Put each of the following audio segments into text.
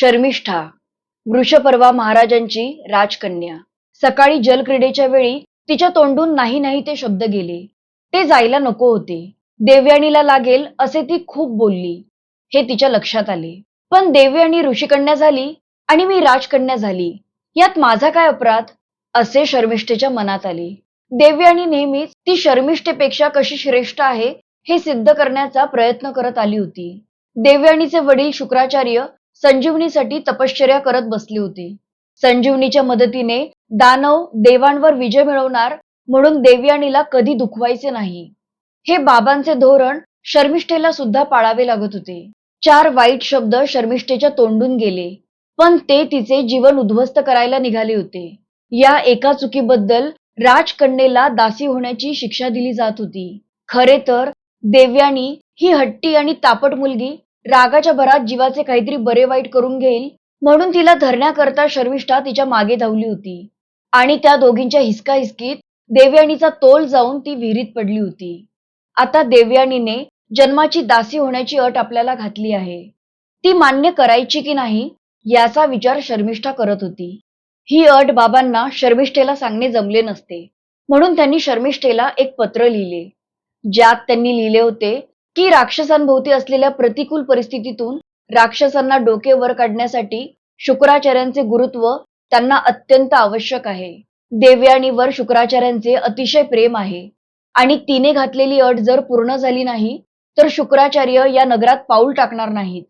शर्मिष्ठा वृषपर्वा महाराजांची राजकन्या. सकाळी जलक्रीडेच्या वेळी तिच्या तोंडून नाही नाही ते शब्द गेले. ते जायला नको होते. देवयानीला लागेल असे ती खूप बोलली. हे तिच्या लक्षात आले. पण देवयानी ऋषिकन्या झाली आणि मी राजकन्या झाली. यात माझा काय अपराध? असे शर्मिष्ठेच्या मनात आले. देवयानी नेहमीच ती शर्मिष्ठेपेक्षा कशी श्रेष्ठ आहे हे सिद्ध करण्याचा प्रयत्न करत आली होती. देवयानीचे वडील शुक्राचार्य संजीवनीसाठी तपश्चर्या करत बसले होते. संजीवनीच्या मदतीने दानव देवांवर विजय मिळवणार म्हणून देवयानीला कधी दुखवायचे नाही. हे बाबांचे धोरण शर्मिष्ठेला सुद्धा पाळावे लागत होते. चार वाईट शब्द शर्मिष्ठेच्या तोंडून गेले पण ते तिचे जीवन उद्ध्वस्त करायला निघाले होते. या एका चुकीबद्दल राजकन्येला दासी होण्याची शिक्षा दिली जात होती. खरे तर देवयानी ही हट्टी आणि तापट मुलगी रागाच्या भरात जीवाचे काहीतरी बरे वाईट करून घेईल? म्हणून तिला धरण्याकरता शर्मिष्ठा तिच्यामागे धावली होती. आणि त्या दोघींच्या हिसकाहिसकीत देवयानीचा तोल जाऊन ती विहिरीत पडली होती. आता देवयानीने जन्माची दासी होण्याची अट आपल्याला घातली आहे. ती मान्य करायची की नाही याचा विचार शर्मिष्ठा करत होती. ही अट बाबांना शर्मिष्ठेला सांगणे जमले नसते. म्हणून त्यांनी शर्मिष्ठेला एक पत्र लिहिले. ज्यात त्यांनी लिहिले होते की राक्षसांभोवती असलेल्या प्रतिकूल परिस्थितीतून राक्षसांना डोके वर काढण्यासाठी शुक्राचार्यांचे गुरुत्व त्यांना अत्यंत आवश्यक आहे. देवयानीवर शुक्राचार्यांचे अतिशय प्रेम आहे आणि तिने घातलेली अट जर पूर्ण झाली नाही तर शुक्राचार्य या नगरात पाऊल टाकणार नाहीत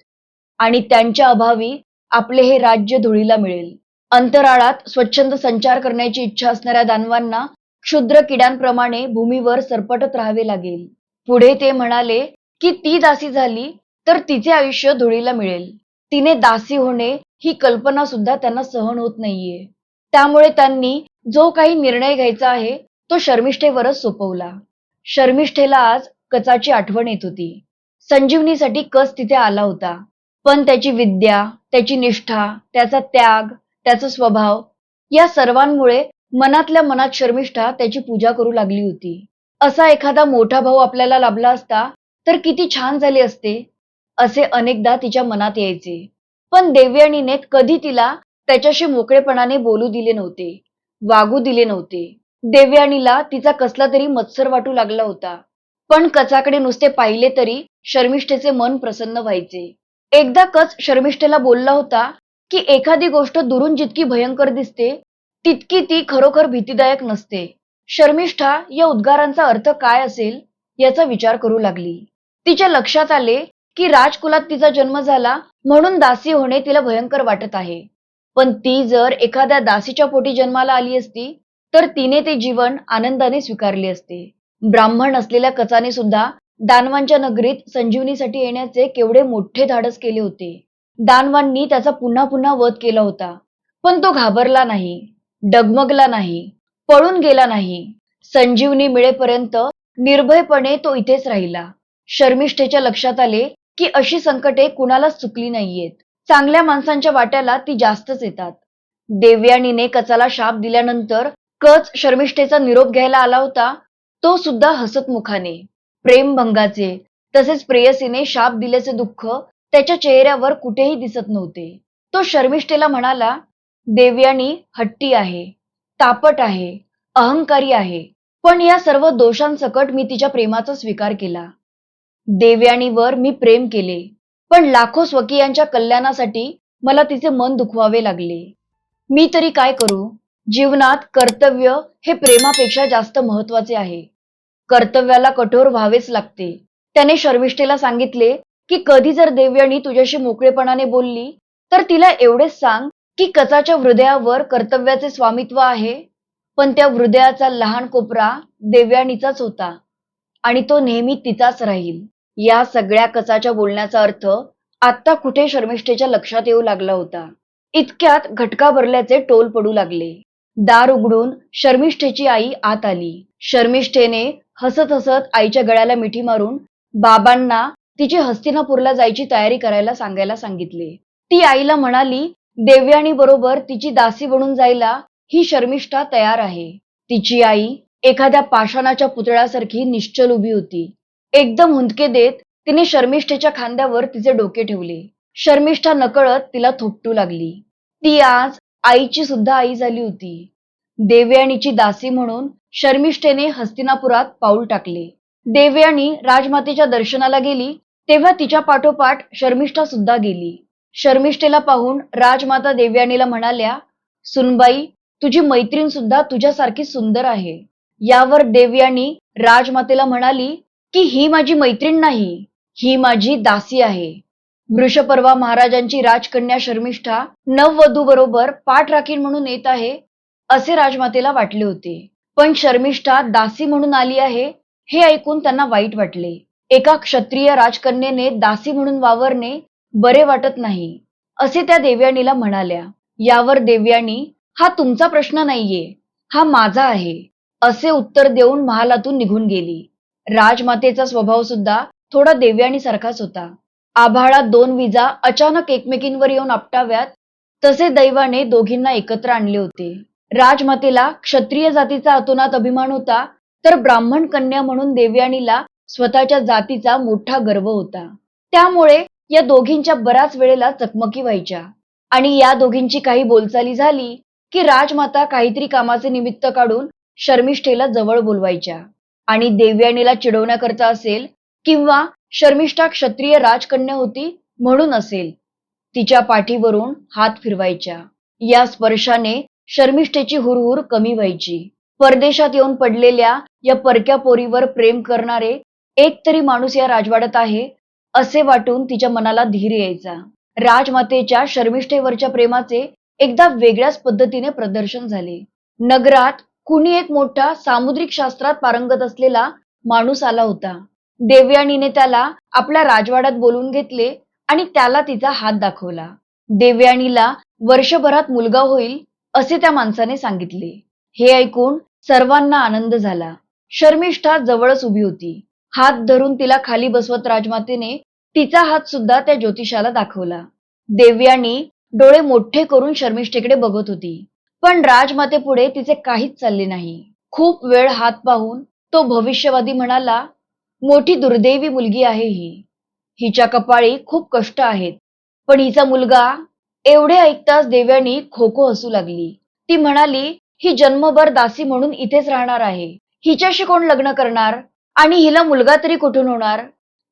आणि त्यांच्या अभावी आपले हे राज्य धुळीला मिळेल. अंतराळात स्वच्छंद संचार करण्याची इच्छा असणाऱ्या दानवांना क्षुद्र किड्यांप्रमाणे भूमीवर सरपटत राहावे लागेल. पुढे ते म्हणाले की ती दासी झाली तर तिचे आयुष्य धुळीला मिळेल. तिने दासी होणे ही कल्पना सुद्धा त्यांना सहन होत नाहीये. त्यामुळे त्यांनी जो काही निर्णय घ्यायचा आहे तो शर्मिष्ठेवरच सोपवला. शर्मिष्ठेला आज कचाची आठवण येत होती. संजीवनीसाठी कस तिथे आला होता. पण त्याची विद्या त्याची निष्ठा त्याचा त्याग त्याचा स्वभाव या सर्वांमुळे मनातल्या मनात शर्मिष्ठा त्याची पूजा करू लागली होती. असा एखादा मोठा भाऊ आपल्याला लाभला असता तर किती छान झाले असते असे अनेकदा तिच्या मनात यायचे. पण देवयानीने कधी तिला त्याच्याशी मोकळेपणाने बोलू दिले नव्हते वागू दिले नव्हते. देवयानीला तिचा कसला तरी मत्सर वाटू लागला होता. पण कचाकडे नुसते पाहिले तरी शर्मिष्ठेचे मन प्रसन्न व्हायचे. एकदा कच शर्मिष्ठेला बोलला होता की एखादी गोष्ट दुरून जितकी भयंकर दिसते तितकी ती खरोखर भीतीदायक नसते. शर्मिष्ठा या उद्गारांचा अर्थ काय असेल याचा विचार करू लागली. तिच्या लक्षात आले की राजकुलात तिचा जन्म झाला म्हणून दासी होणे तिला भयंकर वाटत आहे. पण ती जर एखाद्या दासीच्या पोटी जन्माला आली असती तर तिने ते जीवन आनंदाने स्वीकारले असते. ब्राह्मण असलेल्या कचाने सुद्धा दानवांच्या नगरीत संजीवनीसाठी येण्याचे केवढे मोठे धाडस केले होते. दानवांनी त्याचा पुन्हा पुन्हा वध केला होता. पण तो घाबरला नाही डगमगला नाही पळून गेला नाही. संजीवनी मिळेपर्यंत निर्भयपणे तो इथेच राहिला. शर्मिष्ठेच्या लक्षात आले की अशी संकटे कुणालाच चुकली नाहीयेत. चांगल्या माणसांच्या वाट्याला ती जास्तच येतात. देवयानीने कचाला शाप दिल्यानंतर कच शर्मिष्ठेचा निरोप घ्यायला आला होता तो सुद्धा हसतमुखाने. प्रेमभंगाचे तसेच प्रेयसीने शाप दिल्याचे दुःख त्याच्या चेहऱ्यावर कुठेही दिसत नव्हते. तो शर्मिष्ठेला म्हणाला देवयानी हट्टी आहे तापट आहे अहंकारी आहे पण या सर्व दोषांसकट मी तिच्या प्रेमाचा स्वीकार केला. देवयानीवर मी प्रेम केले. पण लाखो स्वकीयांच्या कल्याणासाठी मला तिचे मन दुखवावे लागले. मी तरी काय करू? जीवनात कर्तव्य हे प्रेमापेक्षा जास्त महत्त्वाचे आहे. कर्तव्याला कठोर व्हावेच लागते. त्याने शर्मिष्ठेला सांगितले की कधी जर देवयानी तुझ्याशी मोकळेपणाने बोलली तर तिला एवढेच सांग की कचाच्या हृदयावर कर्तव्याचे स्वामित्व आहे. पण त्या हृदयाचा लहान कोपरा देवयानीचाच होता आणि तो नेहमी तिचाच राहील. या सगळ्या कचाच्या बोलण्याचा अर्थ आत्ता कुठे शर्मिष्ठेच्या लक्षात येऊ लागला होता. इतक्यात घटका भरल्याचे टोल पडू लागले. दार उघडून शर्मिष्ठेची आई आत आली. शर्मिष्ठेने हसत हसत आईच्या गळ्याला मिठी मारून बाबांना तिची हस्तिनापूरला जायची तयारी करायला सांगायला सांगितले. ती आईला म्हणाली देवयाणी बरोबर तिची दासी बनून जायला ही शर्मिष्ठा तयार आहे. तिची आई एखाद्या पाषाणाच्या पुतळ्यासारखी निश्चल उभी होती. एकदम हुंदके देत तिने शर्मिष्ठेच्या खांद्यावर तिचे डोके ठेवले. शर्मिष्ठा नकळत तिला थोपटू लागली. ती आज आईची सुद्धा आई झाली होती. देवयाणीची दासी म्हणून शर्मिष्ठेने हस्तिनापुरात पाऊल टाकले. देवयानी राजमातेच्या दर्शनाला गेली तेव्हा तिच्या पाठोपाठ शर्मिष्ठा सुद्धा गेली. शर्मिष्ठेला पाहून राजमाता देवयानीला म्हणाल्या सुनबाई तुझी मैत्रीण सुद्धा तुझ्यासारखी सुंदर आहे. यावर देवयानी राजमातेला म्हणाली की ही माझी मैत्रीण नाही ही माझी दासी आहे. वृषपर्वा महाराजांची राजकन्या शर्मिष्ठा नववधू बरोबर पाठ राखीण म्हणून येत आहे असे राजमातेला वाटले होते. पण शर्मिष्ठा दासी म्हणून आली आहे हे ऐकून त्यांना वाईट वाटले. एका क्षत्रिय राजकन्येने दासी म्हणून वावरणे बरे वाटत नाही असे त्या देवयानीला म्हणाल्या. यावर देवयानी हा तुमचा प्रश्न नाहीये हा माझा आहे असे उत्तर देऊन महालातून निघून गेली. राजमातेचा स्वभाव सुद्धा थोडा देवयानी सारखाच होता. आभाळात दोन विजा अचानक एकमेकींवर येऊन आपटाव्यात तसे दैवाने दोघींना एकत्र आणले होते. राजमातेला क्षत्रिय जातीचा अतोनात अभिमान होता तर ब्राह्मण कन्या म्हणून देवयानीला स्वतःच्या जातीचा मोठा गर्व होता. त्यामुळे या दोघींच्या बऱ्याच वेळेला चकमकी व्हायच्या. आणि या दोघींची काही बोलचाली झाली की राजमाता काहीतरी कामाचे निमित्त काढून शर्मिष्ठेला जवळ बोलवायच्या. आणि देवयानीला चिडवण्याकरता असेल किंवा शर्मिष्ठा क्षत्रिय राजकन्या होती म्हणून असेल तिच्या पाठीवरून हात फिरवायच्या. या स्पर्शाने शर्मिष्ठेची हुरहुर कमी व्हायची. परदेशात येऊन पडलेल्या या परक्या पोरीवर प्रेम करणारे एक तरी माणूस या राजवाड्यात आहे असे वाटून तिच्या मनाला धीर यायचा. राजमातेच्या शर्मिष्ठेवरच्या प्रेमाचे एकदा वेगळ्याच पद्धतीने प्रदर्शन झाले. नगरात कुणी एक मोठा सामुद्रिक शास्त्रात पारंगत असलेला माणूस आला होता. देवयानीने त्याला आपल्या राजवाड्यात बोलून घेतले आणि त्याला तिचा हात दाखवला. देवयानीला वर्षभरात मुलगा होईल असे त्या माणसाने सांगितले. हे ऐकून सर्वांना आनंद झाला. शर्मिष्ठा जवळच उभी होती. हात धरून तिला खाली बसवत राजमातेने तिचा हात सुद्धा त्या ज्योतिषाला दाखवला. देवयानी डोळे मोठे करून शर्मिष्ठेकडे बघत होती. पण राजमाते पुढे तिचे काहीच चालले नाही. खूप वेळ हात पाहून तो भविष्यवादी म्हणाला मोठी दुर्दैवी मुलगी आहे ही. हिच्या कपाळी खूप कष्ट आहेत. पण हिचा मुलगा एवढे ऐकताच देव्यानी खो खो हसू लागली. ती म्हणाली ही जन्मभर दासी म्हणून इथेच राहणार आहे. हिच्याशी कोण लग्न करणार? आणि हिला मुलगा तरी कुठून होणार?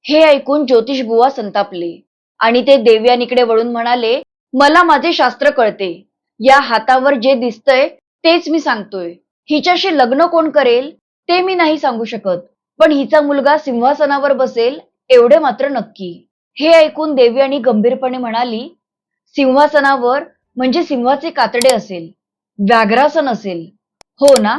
हे ऐकून ज्योतिष बुवा संतापले. आणि ते देवयानीकडे वळून म्हणाले मला माझे शास्त्र कळते. या हातावर जे दिसतंय तेच मी सांगतोय. हिच्याशी लग्न कोण करेल ते मी नाही सांगू शकत. पण हिचा मुलगा सिंहासनावर बसेल एवढे मात्र नक्की. हे ऐकून देवी आणि गंभीरपणे म्हणाली सिंहासनावर म्हणजे सिंहाचे कातडे असेल व्याघ्रासन असेल. हो ना.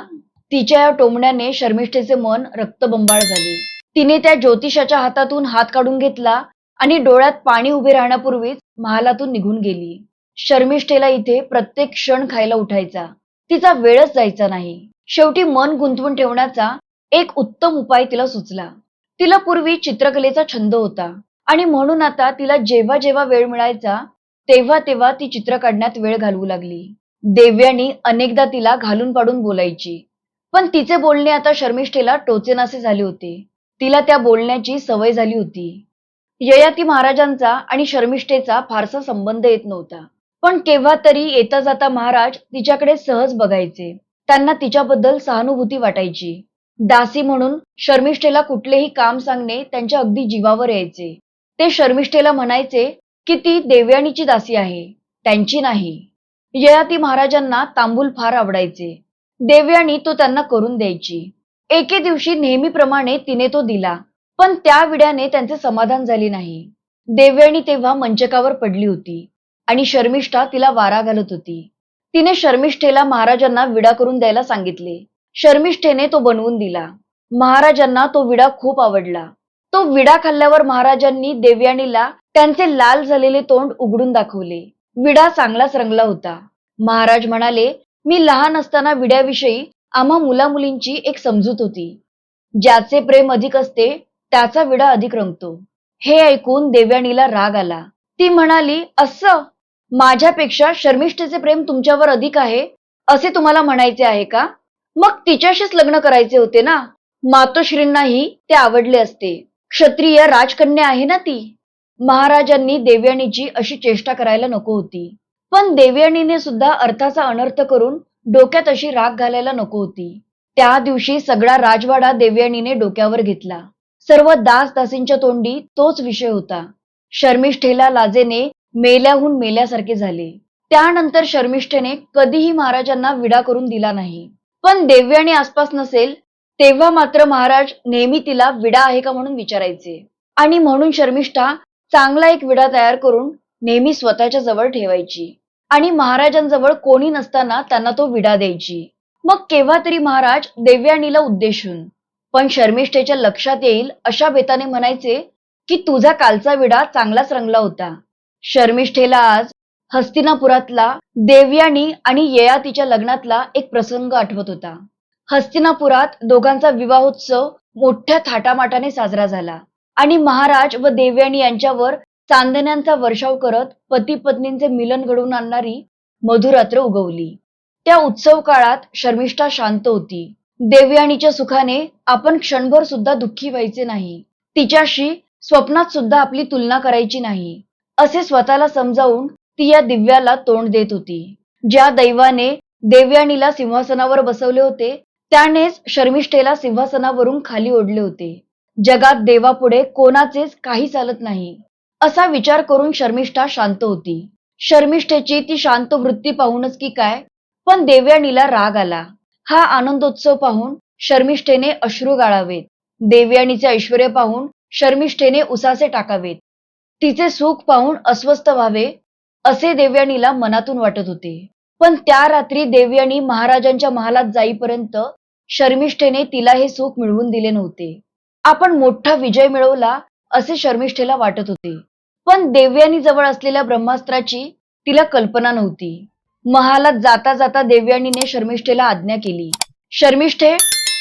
तिच्या या टोमण्याने शर्मिष्ठेचे मन रक्तबंबाळ झाले. तिने त्या ज्योतिषाच्या हातातून हात काढून घेतला आणि डोळ्यात पाणी उभे राहण्यापूर्वीच महालातून निघून गेली. शर्मिष्ठेला इथे प्रत्येक क्षण खायला उठायचा. तिचा वेळच जायचा नाही. शेवटी मन गुंतवून ठेवण्याचा एक उत्तम उपाय तिला सुचला. तिला पूर्वी चित्रकलेचा छंद होता आणि म्हणून आता तिला जेव्हा जेव्हा वेळ मिळायचा तेव्हा तेव्हा ती चित्र काढण्यात वेळ घालवू लागली. देव्यानी अनेकदा तिला घालून पाडून बोलायची. पण तिचे बोलणे आता शर्मिष्ठेला टोचेनासे झाले होते. तिला त्या बोलण्याची सवय झाली होती. ययाती महाराजांचा आणि शर्मिष्ठेचा फारसा संबंध येत नव्हता. पण केव्हा तरी येता जाता महाराज तिच्याकडे सहज बघायचे. त्यांना तिच्याबद्दल सहानुभूती वाटायची. दासी म्हणून शर्मिष्ठेला कुठलेही काम सांगणे त्यांच्या अगदी जीवावर यायचे. ते शर्मिष्ठेला म्हणायचे की ती देवयानीची दासी आहे त्यांची नाही. ययाती महाराजांना तांबूल फार आवडायचे. देवयानी तो त्यांना करून द्यायची. एके दिवशी नेहमीप्रमाणे तिने तो दिला पण त्या विड्याने त्यांचे समाधान झाले नाही. देवयानी तेव्हा मंचकावर पडली होती. आणि शर्मिष्ठा तिला वारा घालत होती. तिने शर्मिष्ठेला महाराजांना विडा करून द्यायला सांगितले. शर्मिष्ठेने तो बनवून दिला. महाराजांना तो विडा खूप आवडला. तो विडा खाल्ल्यावर महाराजांनी देवयानीला त्यांचे लाल झालेले तोंड उघडून दाखवले. विडा चांगलाच रंगला होता. महाराज म्हणाले मी लहान असताना विड्याविषयी आम्हा मुलामुलींची एक समजूत होती. ज्याचे प्रेम अधिक असते त्याचा विडा अधिक रंगतो. हे ऐकून देवयानीला राग आला. ती म्हणाली असं माझ्यापेक्षा शर्मिष्ठेचे प्रेम तुमच्यावर अधिक आहे असे तुम्हाला म्हणायचे आहे का? मग तिच्याशीच लग्न करायचे होते ना? मातोश्रींनाही ते आवडले असते. क्षत्रिय राजकन्या आहे ना ती? महाराजांनी देवयानीची अशी चेष्टा करायला नको होती. पण देवयानीने सुद्धा अर्थाचा अनर्थ करून डोक्यात अशी राग घालायला नको होती. त्या दिवशी सगळा राजवाडा देवयानीने डोक्यावर घेतला. सर्व दास दासींच्या तोंडी तोच विषय होता. शर्मिष्ठेला लाजेने मेल्याहून मेल्यासारखे झाले. त्यानंतर शर्मिष्ठेने कधीही महाराजांना विडा करून दिला नाही. पण देवयानी आसपास नसेल तेव्हा मात्र महाराज नेहमी तिला विडा आहे का म्हणून विचारायचे. आणि म्हणून शर्मिष्ठा चांगला एक विडा तयार करून नेहमी स्वतःच्या जवळ ठेवायची. आणि महाराजांजवळ कोणी नसताना त्यांना तो विडा द्यायची. मग केव्हा तरी महाराज देवयानीला उद्देशून पण शर्मिष्ठेच्या लक्षात येईल अशा बेताने म्हणायचे की तुझा कालचा विडा चांगलाच रंगला होता. शर्मिष्ठेला आज हस्तिनापुरातला देवयानी आणि ययातीच्या लग्नातला एक प्रसंग आठवत होता. हस्तिनापुरात दोघांचा विवाहोत्सव मोठ्या थाटामाटाने साजरा झाला आणि महाराज व देवयानी यांच्यावर चांदण्यांचा वर्षाव करत पती पत्नींचे मिलन घडवून आणणारी मधुरात्र उगवली. त्या उत्सव काळात शर्मिष्ठा शांत होती. देवयानीच्या सुखाने आपण क्षणभर सुद्धा दुःखी व्हायचे नाही. तिच्याशी स्वप्नात सुद्धा आपली तुलना करायची नाही. असे स्वतःला समजावून ती या दिव्याला तोंड देत होती. ज्या दैवाने देवयानीला सिंहासनावर बसवले होते त्यानेच शर्मिष्ठेला सिंहासनावरून खाली ओढले होते. जगात देवापुढे कोणाचेच काही चालत नाही. असा विचार करून शर्मिष्ठा शांत होती. शर्मिष्ठेची ती शांत वृत्ती पाहूनच की काय? पण देवयानीला राग आला. हा आनंदोत्सव पाहून शर्मिष्ठेने अश्रू गाळावेत. देवयानीचे ऐश्वर पाहून शर्मिष्ठेने उसासे टाकावेत. तिचे सुख पाहून अस्वस्थ व्हावे असे देवयानीला मनातून वाटत होते. पण त्या रात्री देवयानी महाराजांच्या महालात जाईपर्यंत शर्मिष्ठेने तिला हे सुख मिळवून दिले नव्हते. आपण मोठा विजय मिळवला असे शर्मिष्ठेला वाटत होते. पण देवयानी जवळ असलेल्या ब्रह्मास्त्राची तिला कल्पना नव्हती. महालात जाता जाता देवयानीने शर्मिष्ठेला आज्ञा केली. शर्मिष्ठे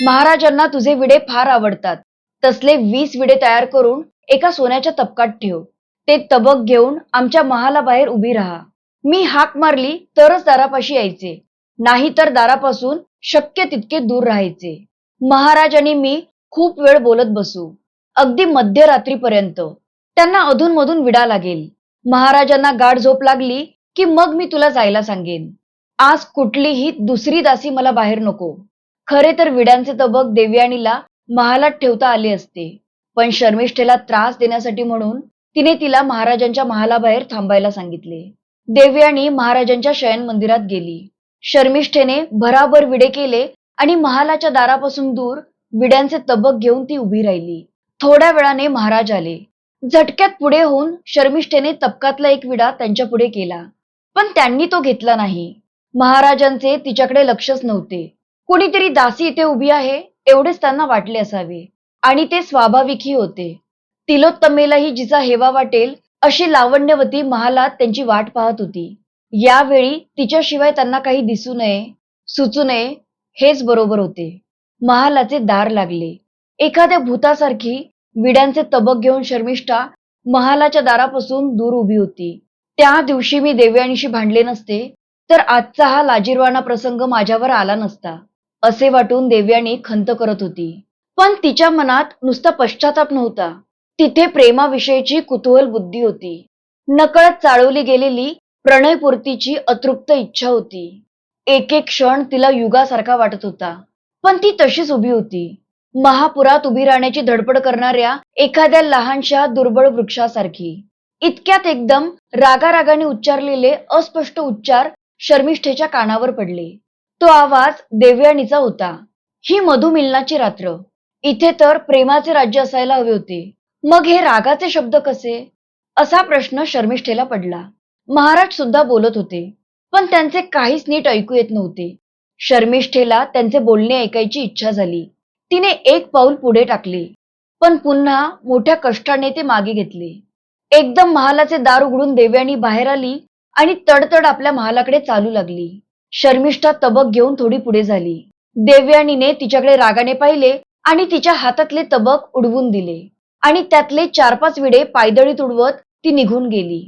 महाराजांना तुझे विडे फार आवडतात. तसले वीस विडे तयार करून एका सोन्याच्या तपकात ठेव. ते तबक घेऊन आमच्या महालाबाहेर उभी राहा. मी हाक मारली तरच दारापाशी यायचे. नाही तर दारापासून शक्य तितके दूर राहायचे. महाराज आणि मी खूप वेळ बोलत बसू. अगदी मध्यरात्रीपर्यंत. त्यांना अधूनमधून विडा लागेल. महाराजांना गाढ झोप लागली की मग मी तुला जायला सांगेन. आज कुठलीही दुसरी दासी मला बाहेर नको. खरे तर विड्यांचे तबक देवयानीला महालात ठेवता आले असते. पण शर्मिष्ठेला त्रास देण्यासाठी म्हणून तिने तिला महाराजांच्या महालाबाहेर थांबायला सांगितले. देवयानी महाराजांच्या शयन मंदिरात गेली. शर्मिष्ठेने भराभर विडे केले आणि महालाच्या दारापासून दूर विड्यांचे तबक घेऊन ती उभी राहिली. थोड्या वेळाने महाराज आले. झटक्यात पुढे होऊन शर्मिष्ठेने तबकातला एक विडा त्यांच्या पुढे केला. पण त्यांनी तो घेतला नाही. महाराजांचे तिच्याकडे लक्षच नव्हते. कुणीतरी दासी इथे उभी आहे एवढेच त्यांना वाटले असावे. आणि ते स्वाभाविकही होते. तिलोत्तमेलाही जिचा हेवा वाटेल अशी लावण्यवती महालात त्यांची वाट पाहत होती. यावेळी तिच्याशिवाय त्यांना काही दिसू नये सुचू नये हेच बरोबर होते. महालाचे दार लागले. एखाद्या भूतासारखी विड्यांचे तबक घेऊन शर्मिष्ठा महालाच्या दारापासून दूर उभी होती. त्या दिवशी मी देवयानीशी भांडले नसते तर आजचा हा लाजीरवाणा प्रसंग माझ्यावर आला नसता असे वाटून देवयाणी खंत करत होती. पण तिच्या मनात नुसता पश्चाताप नव्हता. तिथे प्रेमाविषयीची कुतूहल बुद्धी होती. नकळत चाळवली गेलेली प्रणयपूर्तीची अतृप्त इच्छा होती. एक एक क्षण तिला युगासारखा वाटत होता. पण ती तशीच उभी होती. महापुरात उभी राहण्याची धडपड करणाऱ्या एखाद्या लहानशा दुर्बळ वृक्षासारखी. इतक्यात एकदम रागारागाने उच्चारलेले अस्पष्ट उच्चार शर्मिष्ठेच्या कानावर पडले. तो आवाज देवयानीचा होता. ही मधुमिलनाची रात्र. इथे तर प्रेमाचे राज्य असायला हवे होते. मग हे रागाचे शब्द कसे? असा प्रश्न शर्मिष्ठेला पडला. महाराज सुद्धा बोलत होते पण त्यांचे काहीच नीट ऐकू येत नव्हते. शर्मिष्ठेला त्यांचे बोलणे ऐकायची इच्छा झाली. तिने एक पाऊल पुढे टाकले पण पुन्हा मोठ्या कष्टाने ते मागे घेतले. एकदम महालाचे दार उघडून देवयानी बाहेर आली आणि तडतड आपल्या महालाकडे चालू लागली. शर्मिष्ठा तबक घेऊन थोडी पुढे झाली. देवयानीने तिच्याकडे रागाने पाहिले आणि तिच्या हातातले तबक उडवून दिले. आणि त्यातले चार पाच विडे पायदळी तुडवत ती निघून गेली.